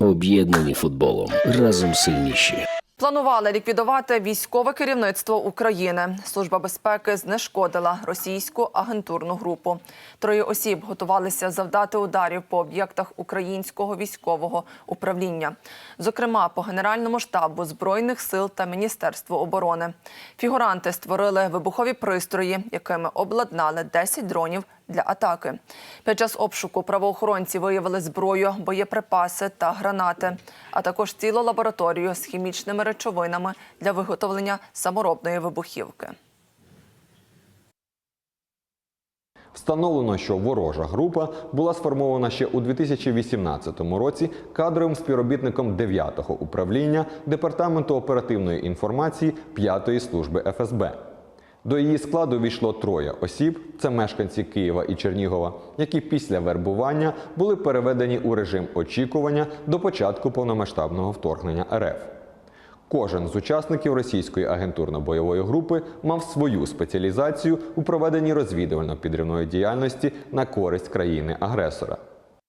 Об'єднані футболом. Разом сильніші. Планували ліквідувати військове керівництво України. Служба безпеки знешкодила російську агентурну групу. Троє осіб готувалися завдати ударів по об'єктах українського військового управління, зокрема по Генеральному штабу збройних сил та Міністерству оборони. Фігуранти створили вибухові пристрої, якими обладнали 10 дронів для атаки. Під час обшуку правоохоронці виявили зброю, боєприпаси та гранати, а також цілу лабораторію з хімічними речовинами для виготовлення саморобної вибухівки. Встановлено, що ворожа група була сформована ще у 2018 році кадровим співробітником 9-го управління Департаменту оперативної інформації 5-ї служби ФСБ. До її складу війшло троє осіб, це мешканці Києва і Чернігова, які після вербування були переведені у режим очікування до початку повномасштабного вторгнення РФ. Кожен з учасників російської агентурно-бойової групи мав свою спеціалізацію у проведенні розвідувально-підривної діяльності на користь країни-агресора.